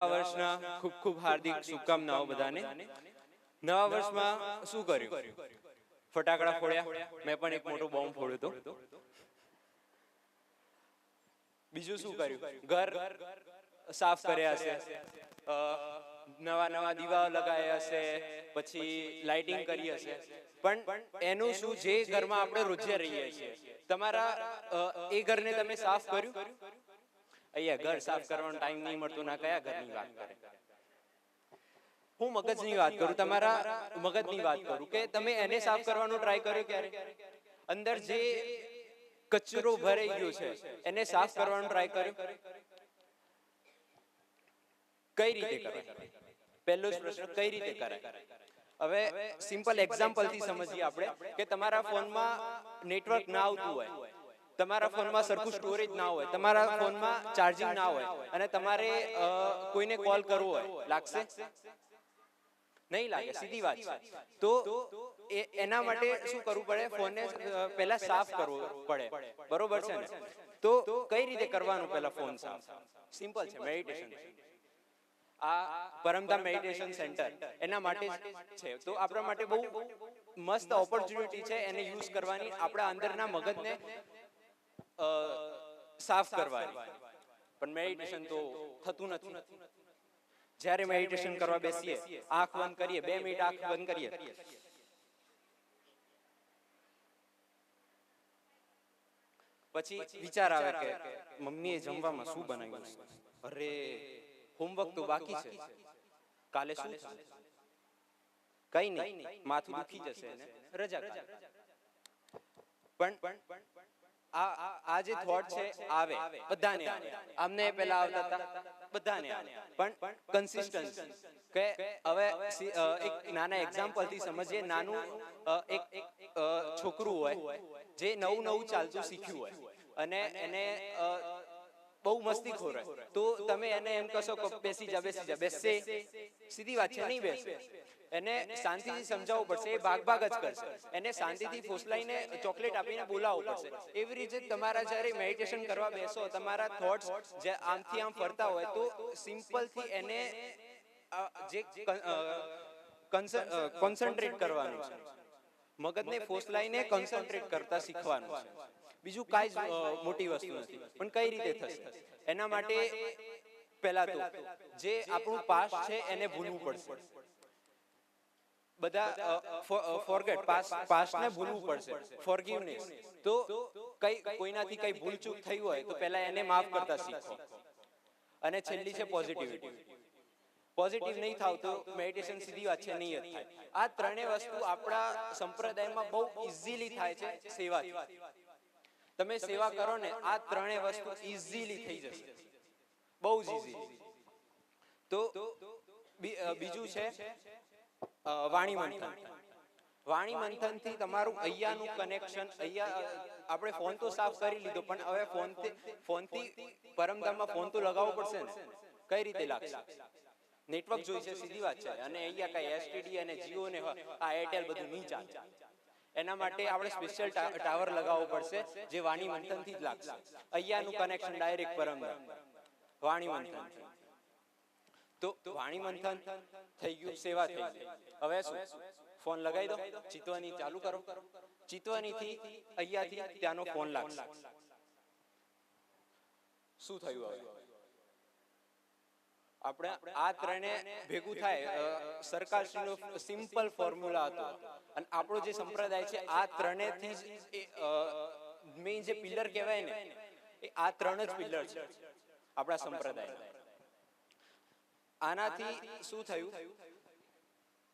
નવા વર્ષના ખૂબ ખૂબ હાર્દિક શુભકામનાઓ બધાને. નવા વર્ષમાં શું કર્યું? ફટાકડા ફોડ્યા? મેં પણ એક મોટો બોમ્બ ફોડ્યો હતો. બીજું શું કર્યું? ઘર સાફ કર્યા હશે. નવા નવા દીવાઓ લગાવ્યા હશે. પછી લાઇટિંગ કરી હશે. પણ એનું શું જે ઘરમાં આપણે રોજે રહીએ છીએ? તમારા એ ઘરને તમે સાફ કર્યું? અહીંયા ઘર સાફ કરવાનો ટાઈમ નહીં મળતો ના કયા ઘરની વાત કરે? હું મગજની વાત કરું તમારા મગજની વાત કરું કે તમે એને સાફ કરવાનો ટ્રાય કર્યો ક્યારે અંદર જે કચરો ભરાઈ ગયો છે એને સાફ કરવાનો ટ્રાય કર્યો? કઈ રીતે કરે પહેલો જ પ્રશ્ન કઈ રીતે કરે હવે સિમ્પલ એક્ઝામ્પલથી સમજીએ આપણે કે તમારા ફોનમાં નેટવર્ક ના આવતું હોય. તમારા ફોનમાં સરખું સ્ટોરેજ ના હોય તમારા ફોનમાં ચાર્જિંગ ના હોય અને તમારે કોઈને કોલ કરવો હોય. લાગશે? નહીં લાગે સીધી વાત છે. તો એના માટે શું કરવું પડે? ફોનને પહેલા સાફ કરવો પડે. બરોબર છે ને? તો કઈ રીતે કરવાનું પહેલા ફોન સાફ? સિમ્પલ છે મેડિટેશન આ પરમધામ મેડિટેશન સેન્ટર એના માટે છે. તો આપણા માટે બહુ મસ્ત ઓપોર્ચ્યુનિટી છે એને યુઝ કરવાની આપણા અંદરના મગજને સાફ કરવાની પણ મેડિટેશન તો થતું નથી જ્યારે મેડિટેશન કરવા બેસીએ આંખ બંધ કરીએ બે મિનિટ આંખ બંધ કરીએ. પછી વિચાર આવે કે મમ્મીએ જમવામાં શું બનાવ્યું? છે? અરે હોમવર્ક તો બાકી છે. કાલે શું થશે? કઈ નહીં માથું દુખી જશે ને રજા કાઢ. પણ આ આ જે થોટ છે આવે. બધાને આવે. આમને પહેલા આવતા હતા. બધાને આવે. પણ કન્સિસ્ટન્સી કે હવે એક નાના એક્ઝામ્પલથી સમજીએ. નાનું એક છોકરું હોય. જે નવું નવું ચાલતું શીખ્યું હોય. અને એને બહુ મસ્તી ખોર તો તમે એને એમ કશો કે બેસી જા બેસી જા બેસશે સીધી વાત છે નહીં બેસે. એને શાંતિથી સમજાવવું પડશે એ ભાગ ભાગ જ કરશે. એને શાંતિથી ફોસલાઈને ચોકલેટ આપીને બોલાવવું પડશે. એવી રીતે તમારા જ્યારે મેડિટેશન કરવા બેસો તમારા થોટ્સ જે આમથી આમ ફરતા હોય તો સિમ્પલથી એને જે કોન્સન્ટ્રેટ કરવાનું છે. મગજને ફોસલાઈને કોન્સન્ટ્રેટ કરતા શીખવાનું છે. બીજું કાંઈ જ મોટી વસ્તુ નથી. પણ કઈ રીતે થશે? એના માટે પહેલા તો જે આપણું પાસ્ટ છે એને ભૂલવું પડશે. બધા ફોરગેટ પાસ્ટને ભૂલવું પડશે. ફોરગિવનેસ તો કઈ કોઈનાથી કઈ ભૂલચૂક થઈ હોય તો પહેલા એને માફ કરતા શીખો. અને છેલ્લી છે પોઝિટિવિટી પોઝિટિવ નહીં થાવ તો મેડિટેશન સીધી વાત છે નહીં થાય. આ ત્રણેય વસ્તુ આપણા સંપ્રદાયમાં બહુ ઇઝીલી થાય છે. સેવાથી. તમે સેવા કરો ને આ ત્રણેય વસ્તુ ઇઝીલી થઈ જશે. બહુ જ ઇઝી તો બીજું છે વાણી મંથન. વાણી મંથનથી તમારું અહીંયાનું કનેક્શન અહીંયા આપણે ફોન તો સાફ કરી લીધો પણ હવે ફોન ફોનથી પરમધામમાં ફોન તો લગાવવો પડશે ને? કઈ રીતે લાગશે? નેટવર્ક જોઈશે સીધી વાત છે. અને અહીંયા કઈ એસટીડી અને જીઓ ને આ એરટેલ બધું નહીં ચાલે. એના માટે આપણે સ્પેશિયલ ટાવર લગાવવો પડશે જે વાણી મંથનથી જ લાગશે. અહીંયાનું કનેક્શન ડાયરેક્ટ પરંપરા વાણી મંથન. તો વાણી મંથન થઈ ગયું સેવા થઈ ગઈ. હવે શું? ફોન લગાવી દો. ચિતવાની ચાલુ કરો. ચિતવાની થી અહીંયાથી ત્યાંનો ફોન લાગશે. શું થયું હવે? આપણે આ ત્રણે ભેગું થાય સરકારશ્રીનો સિમ્પલ ફોર્મ્યુલા હતો. અને આપણો જે સંપ્રદાય છે આ ત્રણે થી જ મેઇન જે પિલર કહેવાય ને એ આ ત્રણ જ પિલર છે. આપણા સંપ્રદાય આનાથી શું થયું?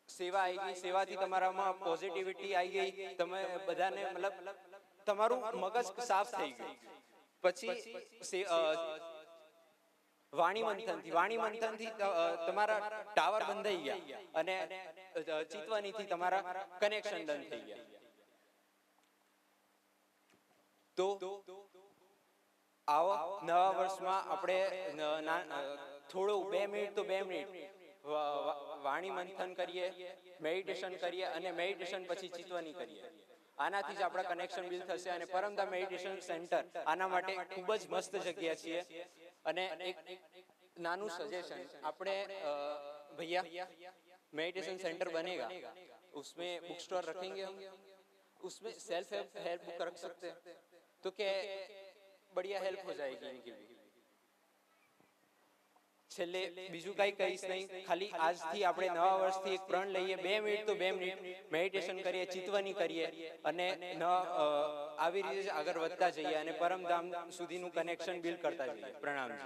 સેવા આવી ગઈ સેવાથી તમારામાં પોઝિટિવિટી આવી ગઈ તમે બધાને મતલબ તમારું મગજ સાફ થઈ ગયું. પછી વાણી મંથનથી વાણી મંથનથી તમારા ટાવર બંધાઈ ગયા અને અ, ચિતવાની થી તમારા કનેક્શન બંધ થઈ ગયા. તો આવો નવા વર્ષમાં આપણે થોડું બે મિનિટ તો બે મિનિટ. વાણી મંથન કરીએ મેડિટેશન કરીએ અને મેડિટેશન પછી ચિતવાની કરીએ. આનાથી જ આપણા કનેક્શન બિલ્ડ થશે અને પરમદા મેડિટેશન સેન્ટર આના માટે ખૂબ જ મસ્ત જગ્યા છે અને એક नानू सजेशन આપણે અ, भैया मेडिटेशन सेंटर बनेगा उसमें बुक स्टोर रखेंगे हम उसमें सेल्फ हेल्प बुक रख सकते हैं तो क्या बढ़िया हेल्प हो जाएगी इनकी भी છેલ્લે બીજું કઈ કહીશ નહીં. ખાલી આજથી આપણે નવા વર્ષથી એક પ્રણ લઈએ બે મિનિટ તો બે મિનિટ મેડિટેશન કરીએ ચિતવની કરીએ. અને ન આવી રીતે આગળ વધતા જઈએ અને પરમધામ સુધીનું કનેક્શન બિલ્ડ કરતા જઈએ. પ્રણામજી